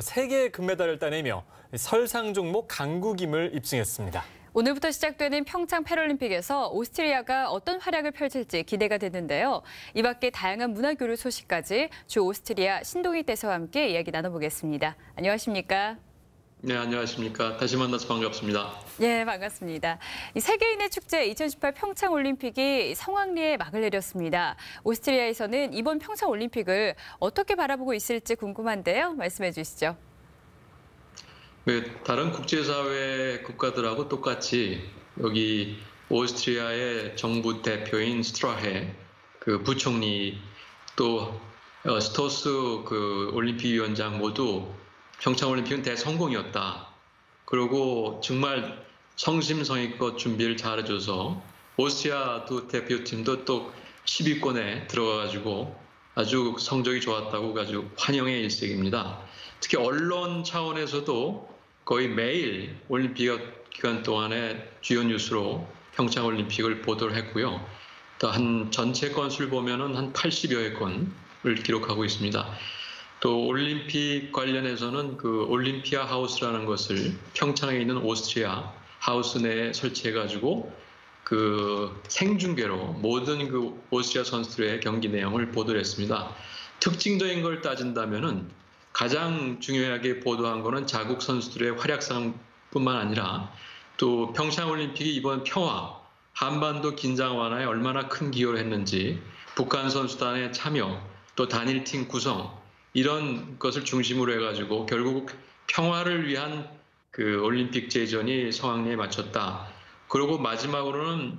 세계 금메달을 따내며 설상 종목 강국임을 입증했습니다. 오늘부터 시작되는 평창 패럴림픽에서 오스트리아가 어떤 활약을 펼칠지 기대가 되는데요. 이 밖에 다양한 문화교류 소식까지 주 오스트리아 신동희 대사와 함께 이야기 나눠보겠습니다. 안녕하십니까? 네, 안녕하십니까. 다시 만나서 반갑습니다. 예, 반갑습니다. 세계인의 축제 2018 평창 올림픽이 성황리에 막을 내렸습니다. 오스트리아에서는 이번 평창 올림픽을 어떻게 바라보고 있을지 궁금한데요. 말씀해 주시죠. 네, 다른 국제사회 국가들하고 똑같이 여기 오스트리아의 정부 대표인 스트라헤 그 부총리 또 어, 스토스 그 올림픽 위원장 모두 평창올림픽은 대성공이었다. 그리고 정말 성심성의껏 준비를 잘해줘서 오스트리아 두 대표팀도 또 10위권에 들어가가지고 아주 성적이 좋았다고 아주 환영의 일색입니다. 특히 언론 차원에서도 거의 매일 올림픽 기간 동안에 주요 뉴스로 평창올림픽을 보도를 했고요. 또 한 전체 건수를 보면은 한 80여여 건을 기록하고 있습니다. 또 올림픽 관련해서는 그 올림피아 하우스라는 것을 평창에 있는 오스트리아 하우스 내에 설치해 가지고 그 생중계로 모든 그 오스트리아 선수들의 경기 내용을 보도를 했습니다. 특징적인 걸 따진다면은 가장 중요하게 보도한 거는 자국 선수들의 활약상뿐만 아니라 또 평창 올림픽이 이번 평화 한반도 긴장 완화에 얼마나 큰 기여를 했는지 북한 선수단의 참여 또 단일팀 구성 이런 것을 중심으로 해가지고 결국 평화를 위한 그 올림픽 제전이 성황리에 마쳤다. 그리고 마지막으로는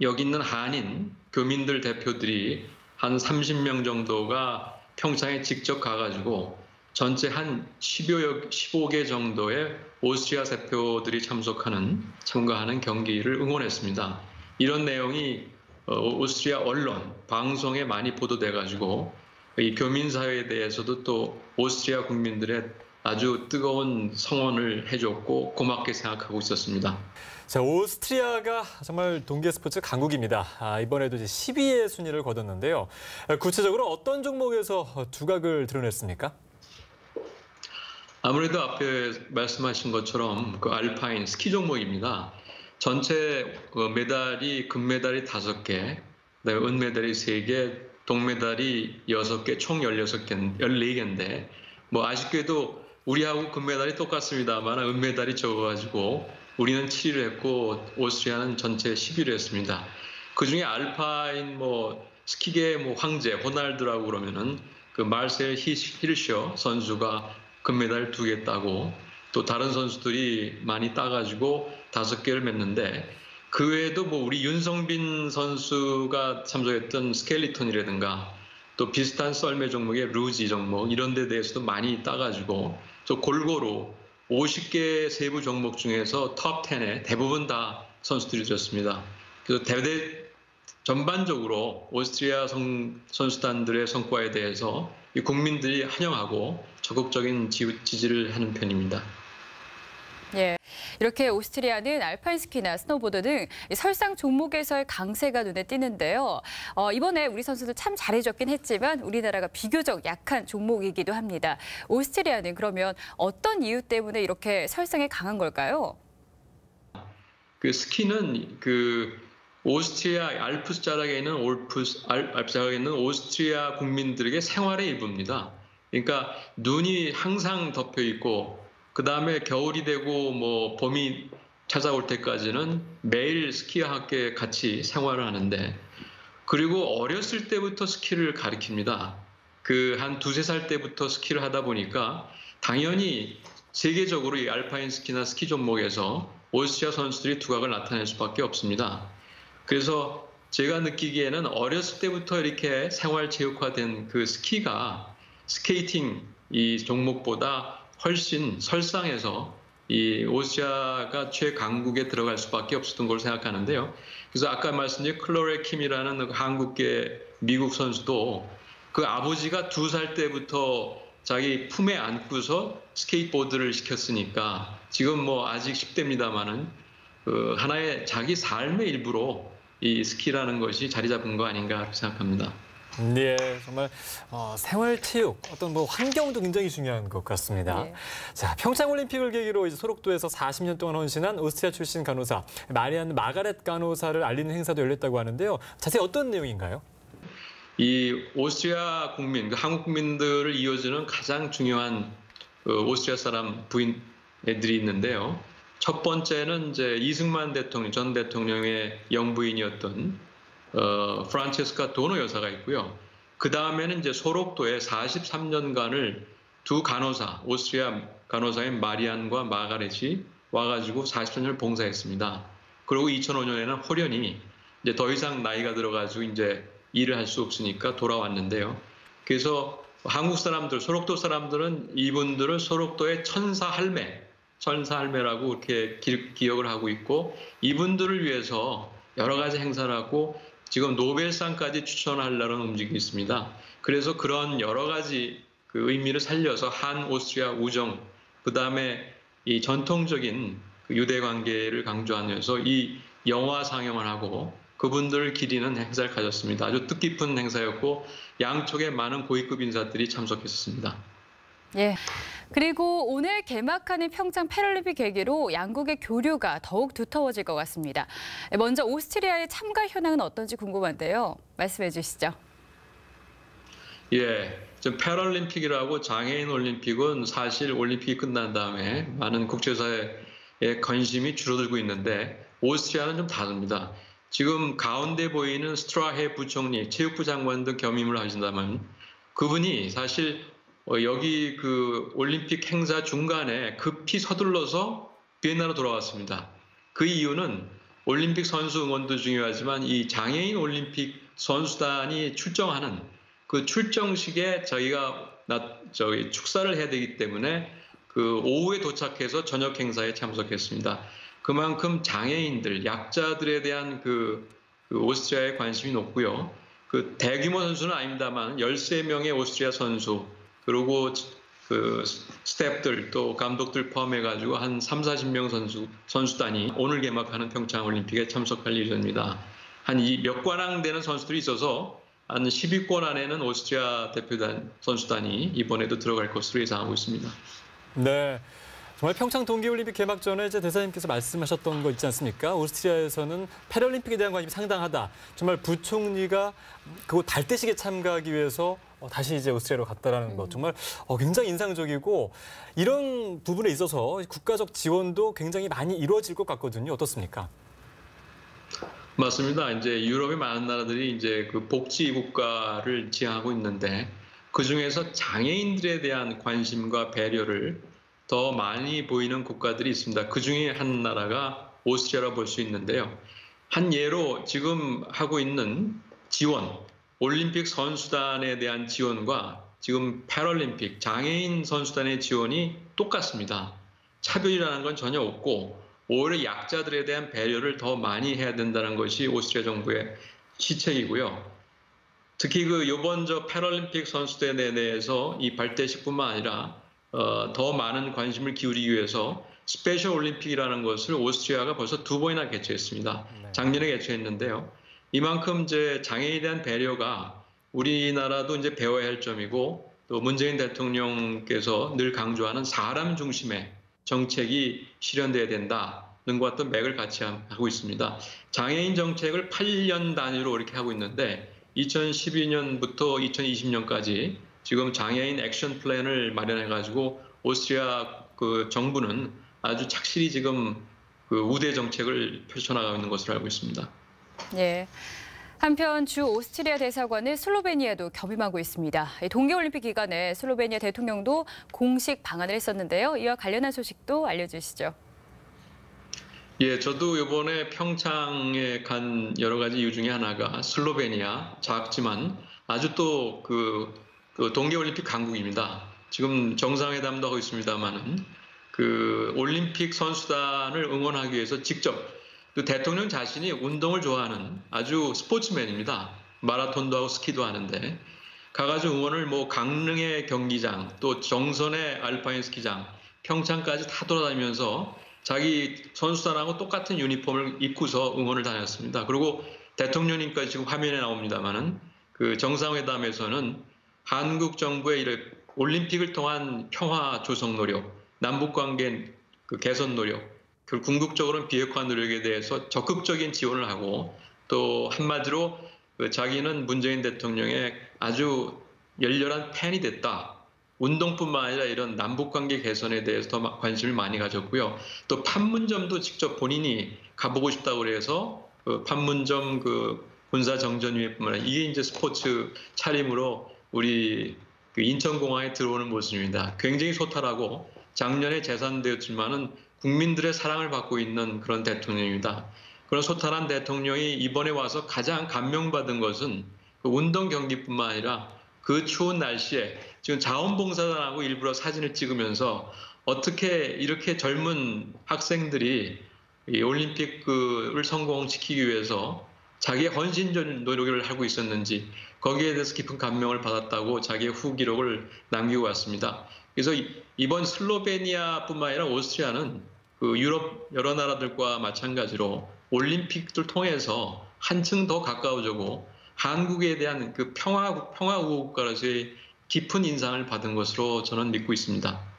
여기 있는 한인 교민들 대표들이 한 30명 정도가 평창에 직접 가가지고 전체 한 10여, 15개 정도의 오스트리아 대표들이 참석하는, 참가하는 경기를 응원했습니다. 이런 내용이 어, 오스트리아 언론, 방송에 많이 보도돼가지고 이 교민 사회에 대해서도 또 오스트리아 국민들의 아주 뜨거운 성원을 해줬고 고맙게 생각하고 있었습니다. 자, 오스트리아가 정말 동계 스포츠 강국입니다. 아, 이번에도 이제 12의 순위를 거뒀는데요. 구체적으로 어떤 종목에서 두각을 드러냈습니까? 아무래도 앞에 말씀하신 것처럼 그 알파인 스키 종목입니다. 전체 그 메달이 금메달이 5개, 은메달이 3개, 동메달이 6개, 총 16개, 14개인데 뭐 아쉽게도 우리하고 금메달이 똑같습니다만 은메달이 적어가지고 우리는 7위를 했고 오스트리아는 전체 10위를 했습니다. 그 중에 알파인 뭐 스키계 뭐 황제 호날두라고 그러면은 그 말셀 히르셔 선수가 금메달 두 개 따고 또 다른 선수들이 많이 따가지고 다섯 개를 맺는데 그 외에도 뭐 우리 윤성빈 선수가 참석했던 스켈리톤이라든가 또 비슷한 썰매 종목의 루지 종목 이런 데 대해서도 많이 따가지고 또 골고루 50개 세부 종목 중에서 톱 10에 대부분 다 선수들이 들었습니다. 그래서 대대 전반적으로 오스트리아 성, 선수단들의 성과에 대해서 국민들이 환영하고 적극적인 지지를 하는 편입니다. 예. 이렇게 오스트리아는 알파인 스키나 스노보드 등 설상 종목에서의 강세가 눈에 띄는데요. 어, 이번에 우리 선수들 참 잘해줬긴 했지만 우리나라가 비교적 약한 종목이기도 합니다. 오스트리아는 그러면 어떤 이유 때문에 이렇게 설상에 강한 걸까요? 그 스키는 그 오스트리아 알프스 자락에 있는 올프스 알프스 자락에 있는 오스트리아 국민들에게 생활의 일부입니다. 그러니까 눈이 항상 덮여 있고 그 다음에 겨울이 되고 뭐 봄이 찾아올 때까지는 매일 스키와 함께 같이 생활을 하는데 그리고 어렸을 때부터 스키를 가르칩니다. 그 한 두세 살 때부터 스키를 하다 보니까 당연히 세계적으로 이 알파인 스키나 스키 종목에서 오스트리아 선수들이 두각을 나타낼 수밖에 없습니다. 그래서 제가 느끼기에는 어렸을 때부터 이렇게 생활 체육화된 그 스키가 스케이팅 이 종목보다 훨씬 설상해서 이 오시아가 최강국에 들어갈 수밖에 없었던 걸 생각하는데요. 그래서 아까 말씀드린 클로레 킴이라는 그 한국계 미국 선수도 그 아버지가 두 살 때부터 자기 품에 안고서 스케이트보드를 시켰으니까 지금 뭐 아직 10대입니다만은 그 하나의 자기 삶의 일부로 이 스키라는 것이 자리 잡은 거 아닌가 생각합니다. 네, 정말 어, 생활체육, 어떤 뭐 환경도 굉장히 중요한 것 같습니다. 예. 자, 평창올림픽을 계기로 이제 소록도에서 40년 동안 헌신한 오스트리아 출신 간호사 마리안 마가렛 간호사를 알리는 행사도 열렸다고 하는데요. 자세히 어떤 내용인가요? 이 오스트리아 국민, 그 한국 국민들을 이어주는 가장 중요한 그 오스트리아 사람 부인들이 있는데요. 첫 번째는 이제 이승만 대통령 전 대통령의 영부인이었던 어, 프란체스카 도노 여사가 있고요. 그 다음에는 이제 소록도에 43년간을 두 간호사, 오스트리아 간호사인 마리안과 마가렛이 와가지고 43년을 봉사했습니다. 그리고 2005년에는 호련이 이제 더 이상 나이가 들어가지고 이제 일을 할 수 없으니까 돌아왔는데요. 그래서 한국 사람들, 소록도 사람들은 이분들을 소록도의 천사 할매, 천사 할매라고 이렇게 기, 기억을 하고 있고 이분들을 위해서 여러 가지 행사를 하고 지금 노벨상까지 추천하려는 움직임이 있습니다. 그래서 그런 여러 가지 그 의미를 살려서 한 오스트리아 우정, 그 다음에 이 전통적인 그 유대 관계를 강조하면서 이 영화 상영을 하고 그분들을 기리는 행사를 가졌습니다. 아주 뜻깊은 행사였고 양쪽에 많은 고위급 인사들이 참석했습니다. 예. 그리고 오늘 개막하는 평창 패럴림픽 계기로 양국의 교류가 더욱 두터워질 것 같습니다. 먼저 오스트리아의 참가 현황은 어떤지 궁금한데요. 말씀해 주시죠. 예, 좀 패럴림픽이라고 장애인 올림픽은 사실 올림픽이 끝난 다음에 많은 국제사회의 관심이 줄어들고 있는데 오스트리아는 좀 다릅니다. 지금 가운데 보이는 스트라헤 부총리, 체육부 장관 등 겸임을 하신다면 그분이 사실 어, 여기 그 올림픽 행사 중간에 급히 서둘러서 비엔나로 돌아왔습니다. 그 이유는 올림픽 선수 응원도 중요하지만 이 장애인 올림픽 선수단이 출정하는 그 출정식에 저희가 나, 저희 축사를 해야 되기 때문에 그 오후에 도착해서 저녁 행사에 참석했습니다. 그만큼 장애인들, 약자들에 대한 그, 그 오스트리아의 관심이 높고요. 그 대규모 선수는 아닙니다만 13명의 오스트리아 선수 그리고 그 스태프들 또 감독들 포함해 가지고 한 3, 40명 선수, 선수단이 오늘 개막하는 평창 올림픽에 참석할 예정입니다. 한몇 관왕 되는 선수들이 있어서 한 10위권 안에는 오스트리아 대표단 선수단이 이번에도 들어갈 것으로 예상하고 있습니다. 네. 정말 평창 동계올림픽 개막 전에 이제 대사님께서 말씀하셨던 거 있지 않습니까? 오스트리아에서는 패럴림픽에 대한 관심이 상당하다. 정말 부총리가 그곳 달대식에 참가하기 위해서 어, 다시 이제 오스트리아로 갔다라는 것 정말 어, 굉장히 인상적이고 이런 부분에 있어서 국가적 지원도 굉장히 많이 이루어질 것 같거든요. 어떻습니까? 맞습니다. 이제 유럽의 많은 나라들이 이제 그 복지 국가를 지향하고 있는데 그 중에서 장애인들에 대한 관심과 배려를 더 많이 보이는 국가들이 있습니다. 그 중에 한 나라가 오스트리아라 볼 수 있는데요. 한 예로 지금 하고 있는 지원, 올림픽 선수단에 대한 지원과 지금 패럴림픽 장애인 선수단의 지원이 똑같습니다. 차별이라는 건 전혀 없고 오히려 약자들에 대한 배려를 더 많이 해야 된다는 것이 오스트리아 정부의 시책이고요. 특히 그 이번 저 패럴림픽 선수단에 대해서 이 발대식뿐만 아니라 어, 더 많은 관심을 기울이기 위해서 스페셜 올림픽이라는 것을 오스트리아가 벌써 두 번이나 개최했습니다. 작년에 개최했는데요. 이만큼 이제 장애인에 대한 배려가 우리나라도 이제 배워야 할 점이고 또 문재인 대통령께서 늘 강조하는 사람 중심의 정책이 실현돼야 된다는 것과 맥을 같이 하고 있습니다. 장애인 정책을 8년 단위로 이렇게 하고 있는데 2012년부터 2020년까지 지금 장애인 액션 플랜을 마련해 가지고 오스트리아 그 정부는 아주 착실히 지금 그 우대 정책을 펼쳐나가고 있는 것으로 알고 있습니다. 예. 한편 주 오스트리아 대사관을 슬로베니아도 겸임하고 있습니다. 동계올림픽 기간에 슬로베니아 대통령도 공식 방한을 했었는데요. 이와 관련한 소식도 알려주시죠. 예, 저도 이번에 평창에 간 여러 가지 이유 중에 하나가 슬로베니아 작지만 아주 또그 그 동계올림픽 강국입니다. 지금 정상회담도 하고 있습니다만은 그 올림픽 선수단을 응원하기 위해서 직접 그 대통령 자신이 운동을 좋아하는 아주 스포츠맨입니다. 마라톤도 하고 스키도 하는데 가가지고 응원을 뭐 강릉의 경기장 또 정선의 알파인 스키장 평창까지 다 돌아다니면서 자기 선수단하고 똑같은 유니폼을 입고서 응원을 다녔습니다. 그리고 대통령님까지 지금 화면에 나옵니다만은 그 정상회담에서는 한국 정부의 이런 올림픽을 통한 평화 조성 노력, 남북 관계 그 개선 노력, 그 궁극적으로는 비핵화 노력에 대해서 적극적인 지원을 하고 또 한마디로 그 자기는 문재인 대통령의 아주 열렬한 팬이 됐다. 운동뿐만 아니라 이런 남북 관계 개선에 대해서 더 관심을 많이 가졌고요. 또 판문점도 직접 본인이 가보고 싶다고 그래서 그 판문점 그 군사 정전위에뿐만 아니라 이게 이제 스포츠 차림으로 우리 그 인천공항에 들어오는 모습입니다. 굉장히 소탈하고 작년에 재산되었지만은 국민들의 사랑을 받고 있는 그런 대통령입니다. 그런 소탈한 대통령이 이번에 와서 가장 감명받은 것은 그 운동 경기뿐만 아니라 그 추운 날씨에 지금 자원봉사단하고 일부러 사진을 찍으면서 어떻게 이렇게 젊은 학생들이 올림픽을 성공시키기 위해서 자기의 헌신적인 노력을 하고 있었는지 거기에 대해서 깊은 감명을 받았다고 자기의 후기록을 남기고 왔습니다. 그래서 이번 슬로베니아뿐만 아니라 오스트리아는 그 유럽 여러 나라들과 마찬가지로 올림픽을 통해서 한층 더 가까워지고 한국에 대한 그 평화 평화 우호국가로서의 깊은 인상을 받은 것으로 저는 믿고 있습니다.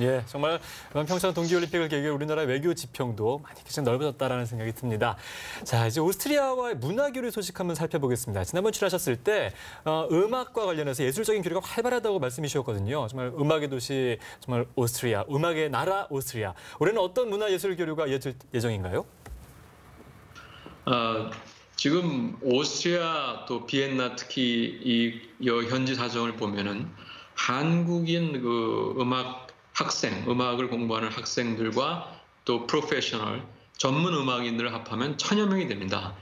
예, 정말 평창 동계올림픽을 계기로 우리나라 외교 지평도 많이 넓어졌다라는 생각이 듭니다. 자, 이제 오스트리아와의 문화 교류 소식 한번 살펴보겠습니다. 지난번 출연하셨을 때 어, 음악과 관련해서 예술적인 교류가 활발하다고 말씀해 주셨거든요. 정말 음악의 도시, 정말 오스트리아, 음악의 나라 오스트리아. 올해는 어떤 문화 예술 교류가 이어질 예정인가요? 어, 지금 오스트리아 또 비엔나 특히 이 현지 사정을 보면은 한국인 그 음악 학생, 음악을 공부하는 학생들과 또 프로페셔널, 전문 음악인들을 합하면 천여 명이 됩니다.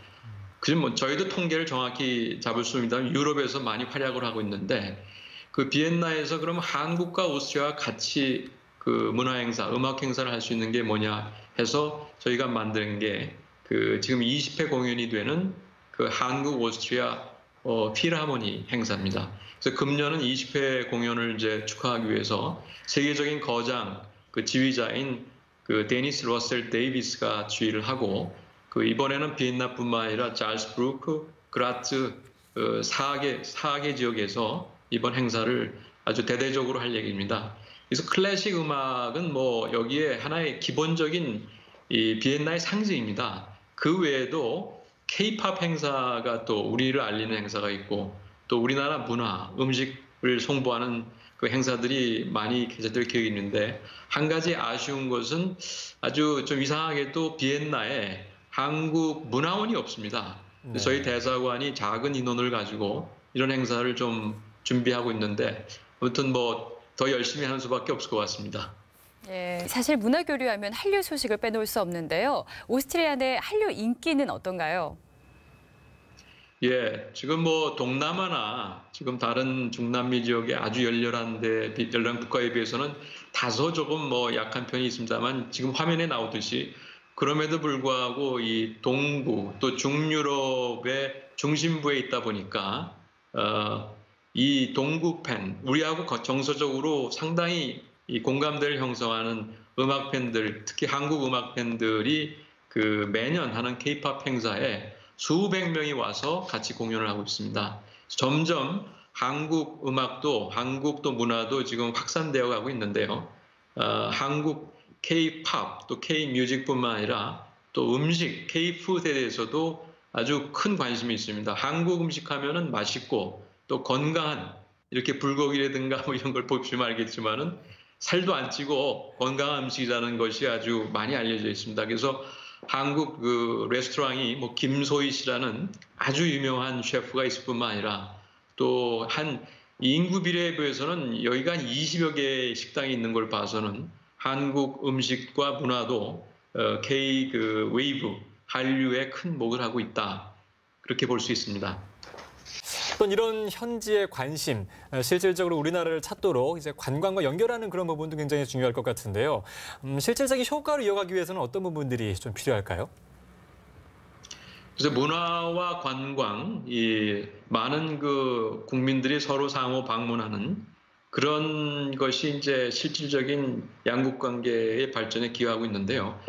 그럼 뭐 저희도 통계를 정확히 잡을 수 있다면 유럽에서 많이 활약을 하고 있는데 그 비엔나에서 그럼 한국과 오스트리아가 같이 그 문화 행사, 음악 행사를 할 수 있는 게 뭐냐 해서 저희가 만든 게 그 지금 20회 공연이 되는 그 한국 오스트리아 어, 필하모니 행사입니다. 그래서 금년은 20회 공연을 이제 축하하기 위해서 세계적인 거장 그 지휘자인 그 데니스 러셀 데이비스가 주의를 하고 그 이번에는 비엔나뿐만 아니라 잘스 브루크, 그라츠 그 4개 4개 지역에서 이번 행사를 아주 대대적으로 할 얘기입니다. 그래서 클래식 음악은 뭐 여기에 하나의 기본적인 이 비엔나의 상징입니다. 그 외에도 케이팝 행사가 또 우리를 알리는 행사가 있고 또 우리나라 문화, 음식을 송부하는 그 행사들이 많이 개최될 계획이 있는데 한 가지 아쉬운 것은 아주 좀 이상하게도 비엔나에 한국 문화원이 없습니다. 네. 저희 대사관이 작은 인원을 가지고 이런 행사를 좀 준비하고 있는데 아무튼 뭐 더 열심히 하는 수밖에 없을 것 같습니다. 예, 사실 문화 교류하면 한류 소식을 빼놓을 수 없는데요. 오스트리아 내 한류 인기는 어떤가요? 예, 지금 뭐 동남아나 지금 다른 중남미 지역에 아주 열렬한데 열렬한 국가에 비해서는 다소 조금 뭐 약한 편이 있습니다만 지금 화면에 나오듯이 그럼에도 불구하고 이 동부 또 중유럽의 중심부에 있다 보니까 어, 이 동구 팬 우리하고 정서적으로 상당히 이 공감대를 형성하는 음악 팬들 특히 한국 음악 팬들이 그 매년 하는 케이팝 행사에 수백 명이 와서 같이 공연을 하고 있습니다. 점점 한국 음악도 한국 또 문화도 지금 확산되어 가고 있는데요. 어, 한국 K-팝 또 K-뮤직뿐만 아니라 또 음식 K-푸드에 대해서도 아주 큰 관심이 있습니다. 한국 음식 하면은 맛있고 또 건강한 이렇게 불고기라든가 뭐 이런 걸 보시면 알겠지만은 살도 안 찌고 건강한 음식이라는 것이 아주 많이 알려져 있습니다. 그래서 한국 그 레스토랑이 뭐 김소희 씨라는 아주 유명한 셰프가 있을 뿐만 아니라 또 한 인구 비례에 비해서는 여기가 한 20여 개의 식당이 있는 걸 봐서는 한국 음식과 문화도 어, K 그 웨이브 한류에 큰 목을 하고 있다 그렇게 볼 수 있습니다. 어떤 이런 현지의 관심, 어, 실질적으로 우리나라를 찾도록 이제 관광과 연결하는 그런 부분도 굉장히 중요할 것 같은데요. 음, 실질적인 효과를 이어가기 위해서는 어떤 부분들이 좀 필요할까요? 그래서 문화와 관광, 이 많은 그 국민들이 서로 상호 방문하는 그런 것이 이제 실질적인 양국 관계의 발전에 기여하고 있는데요.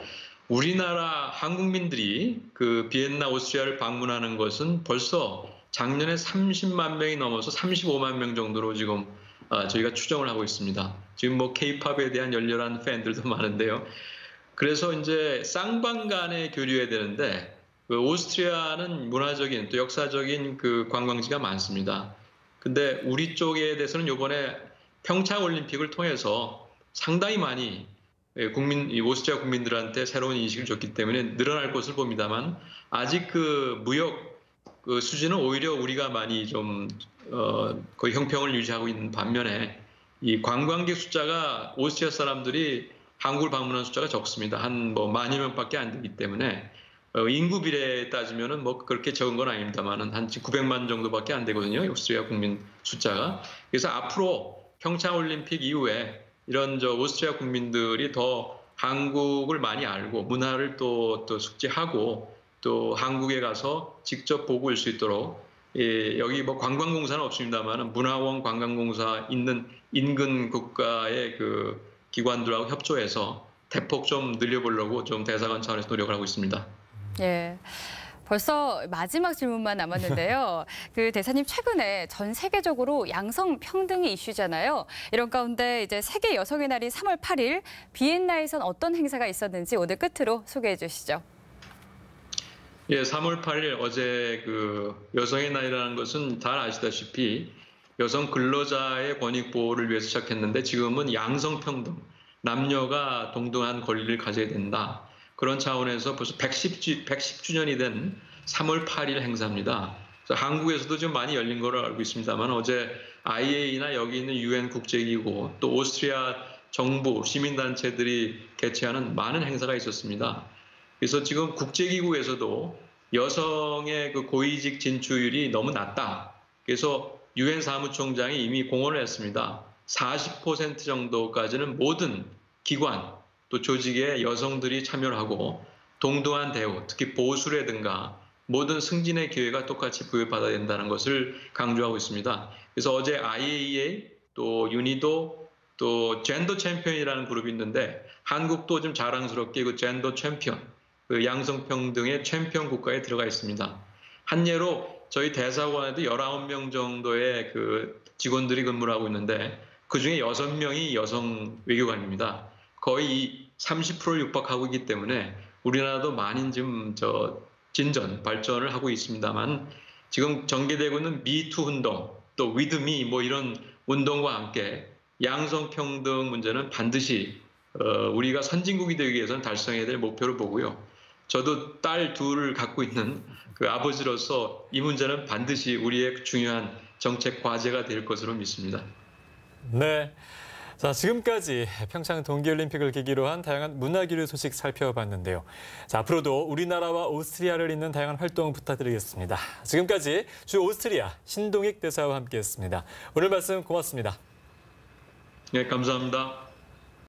우리나라 한국민들이 그 비엔나 오스트리아를 방문하는 것은 벌써 작년에 30만 명이 넘어서 35만 명 정도로 지금 아, 저희가 추정을 하고 있습니다. 지금 뭐 케이팝에 대한 열렬한 팬들도 많은데요. 그래서 이제 쌍방 간에 교류해야 되는데 그 오스트리아는 문화적인 또 역사적인 그 관광지가 많습니다. 근데 우리 쪽에 대해서는 이번에 평창 올림픽을 통해서 상당히 많이 예, 국민 오스트리아 국민들한테 새로운 인식을 줬기 때문에 늘어날 것을 봅니다만 아직 그 무역 그 수준은 오히려 우리가 많이 좀 어, 거의 형평을 유지하고 있는 반면에 이 관광객 숫자가 오스트리아 사람들이 한국을 방문한 숫자가 적습니다. 한 뭐 만여 명밖에 안 되기 때문에 어, 인구 비례에 따지면은 뭐 그렇게 적은 건 아닙니다만은 한 900만 정도밖에 안 되거든요. 오스트리아 국민 숫자가. 그래서 앞으로 평창 올림픽 이후에 이런 저 오스트리아 국민들이 더 한국을 많이 알고 문화를 또, 또 숙지하고 또 한국에 가서 직접 보고 올 수 있도록 예, 여기 뭐 관광공사는 없습니다만 문화원 관광공사 있는 인근 국가의 그 기관들하고 협조해서 대폭 좀 늘려보려고 좀 대사관 차원에서 노력을 하고 있습니다. 예. 벌써 마지막 질문만 남았는데요. 그 대사님 최근에 전 세계적으로 양성 평등이 이슈잖아요. 이런 가운데 이제 세계 여성의 날인 3월 8일 비엔나에선 어떤 행사가 있었는지 오늘 끝으로 소개해 주시죠. 예, 3월 8일 어제 그 여성의 날이라는 것은 잘 아시다시피 여성 근로자의 권익 보호를 위해서 시작했는데 지금은 양성 평등, 남녀가 동등한 권리를 가져야 된다. 그런 차원에서 벌써 110주, 110주년이 된 3월 8일 행사입니다. 한국에서도 좀 많이 열린 걸로 알고 있습니다만 어제 IAEA나 여기 있는 UN 국제기구 또 오스트리아 정부 시민단체들이 개최하는 많은 행사가 있었습니다. 그래서 지금 국제기구에서도 여성의 그 고위직 진출율이 너무 낮다. 그래서 유엔 사무총장이 이미 공언을 했습니다. 40% 정도까지는 모든 기관 또 조직에 여성들이 참여를 하고 동등한 대우, 특히 보수라든가 모든 승진의 기회가 똑같이 부여받아야 된다는 것을 강조하고 있습니다. 그래서 어제 IAEA 또 유니도 또 젠더 챔피언이라는 그룹이 있는데 한국도 좀 자랑스럽게 그 젠더 챔피언, 그 양성평등의 챔피언 국가에 들어가 있습니다. 한 예로 저희 대사관에도 19명 정도의 그 직원들이 근무를 하고 있는데 그 중에 6명이 여성 외교관입니다. 거의 30%를 육박하고 있기 때문에 우리나라도 많이 좀저 진전, 발전을 하고 있습니다만 지금 전개되고 있는 미투 운동, 또 위드미 뭐 이런 운동과 함께 양성평등 문제는 반드시 어, 우리가 선진국이 되기 위해서는 달성해야 될 목표를 보고요. 저도 딸 둘을 갖고 있는 그 아버지로서 이 문제는 반드시 우리의 중요한 정책 과제가 될 것으로 믿습니다. 네. 자, 지금까지 평창 동계올림픽을 계기로 한 다양한 문화기류 소식 살펴봤는데요. 자, 앞으로도 우리나라와 오스트리아를 잇는 다양한 활동 부탁드리겠습니다. 지금까지 주 오스트리아 신동익 대사와 함께했습니다. 오늘 말씀 고맙습니다. 네, 감사합니다.